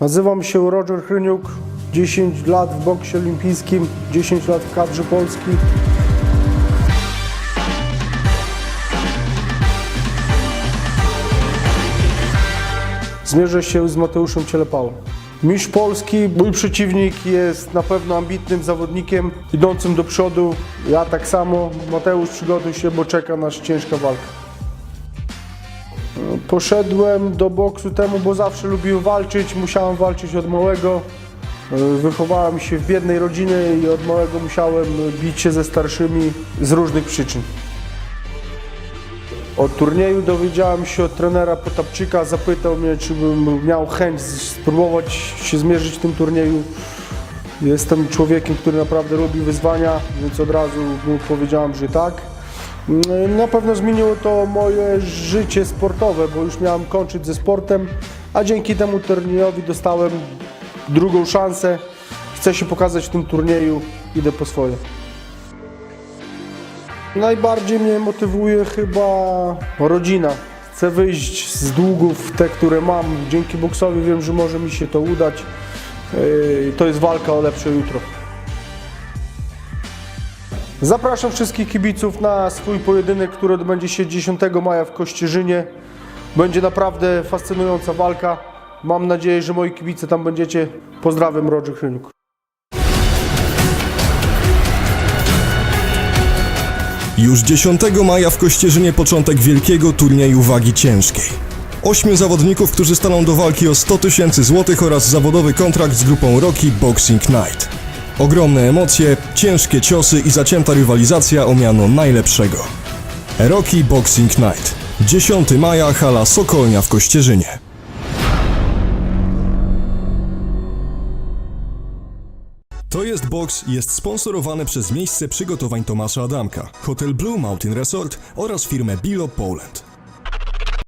Nazywam się Roger Hryniuk, 10 lat w boksie olimpijskim, 10 lat w kadrze Polski. Zmierzę się z Mateuszem Cielepałą. Mistrz Polski, mój przeciwnik jest na pewno ambitnym zawodnikiem, idącym do przodu. Ja tak samo. Mateusz przygotuj się, bo czeka nas ciężka walka. Poszedłem do boksu temu, bo zawsze lubiłem walczyć, musiałem walczyć od małego. Wychowałem się w biednej rodzinie i od małego musiałem bić się ze starszymi z różnych przyczyn. Od turnieju dowiedziałem się od trenera Potapczyka, zapytał mnie, czy bym miał chęć spróbować się zmierzyć w tym turnieju. Jestem człowiekiem, który naprawdę lubi wyzwania, więc od razu mu powiedziałem, że tak. Na pewno zmieniło to moje życie sportowe, bo już miałem kończyć ze sportem, a dzięki temu turniejowi dostałem drugą szansę. Chcę się pokazać w tym turnieju, idę po swoje. Najbardziej mnie motywuje chyba rodzina. Chcę wyjść z długów, te, które mam. Dzięki boksowi wiem, że może mi się to udać. Yy, To jest walka o lepsze jutro. Zapraszam wszystkich kibiców na swój pojedynek, który odbędzie się 10 maja w Kościerzynie. Będzie naprawdę fascynująca walka. Mam nadzieję, że moi kibice tam będziecie. Pozdrawiam, Roger Hryniuk. Już 10 maja w Kościerzynie początek wielkiego turnieju wagi ciężkiej. Ośmiu zawodników, którzy staną do walki o 100 tysięcy złotych oraz zawodowy kontrakt z grupą Rocky Boxing Night. Ogromne emocje, ciężkie ciosy i zacięta rywalizacja o miano najlepszego. Rocky Boxing Night. 10 maja, hala Sokolnia w Kościerzynie. To jest box jest sponsorowane przez miejsce przygotowań Tomasza Adamka, Hotel Blue Mountain Resort oraz firmę Bilo Poland.